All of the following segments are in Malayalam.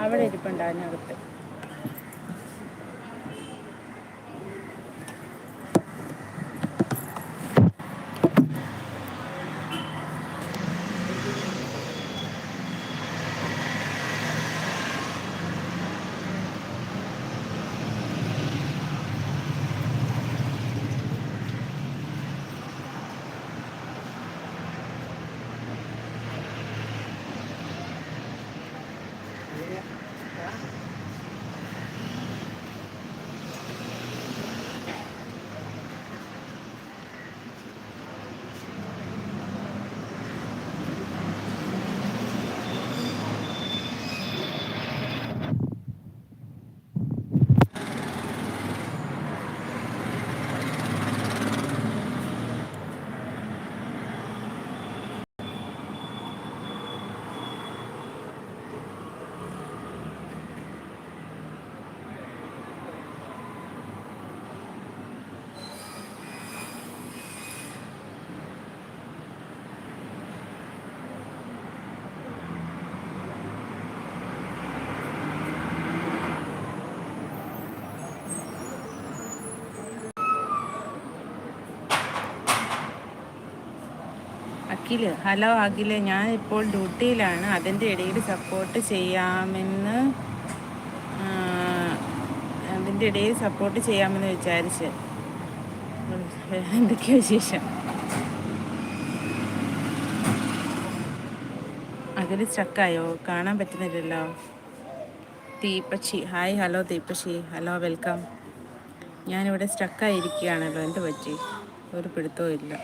അവിടെ ഇരിപ്പുണ്ടാകുന്നകത്ത് അഖിൽ ഹലോ അഖിൽ ഞാൻ ഇപ്പോൾ ഡ്യൂട്ടിയിലാണ്. അതിന്റെ ഇടയിൽ സപ്പോർട്ട് ചെയ്യാമെന്ന് അതിന്റെ ഇടയിൽ സപ്പോർട്ട് ചെയ്യാമെന്ന് വിചാരിച്ച്. എന്തൊക്കെയാ വിശേഷം? അഖിൽ സ്റ്റക്കായോ കാണാൻ പറ്റുന്നില്ലല്ലോ. Deepakshi hi hello Deepakshi hello welcome ഞാനിവിടെ സ്റ്റക്കായിരിക്കുകയാണല്ലോ എന്ത് പറ്റി ഒരു പിടുത്തവും ഇല്ല.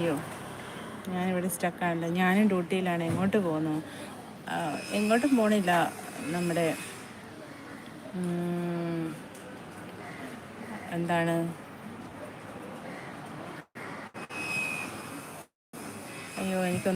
അയ്യോ ഞാനിവിടെ സ്റ്റക്കാണല്ലോ ഞാനും ഡ്യൂട്ടിയിലാണ്. എങ്ങോട്ട് പോകുന്നു? എങ്ങോട്ടും പോണില്ല നമ്മുടെ എന്താണ്? അയ്യോ എനിക്കൊന്നും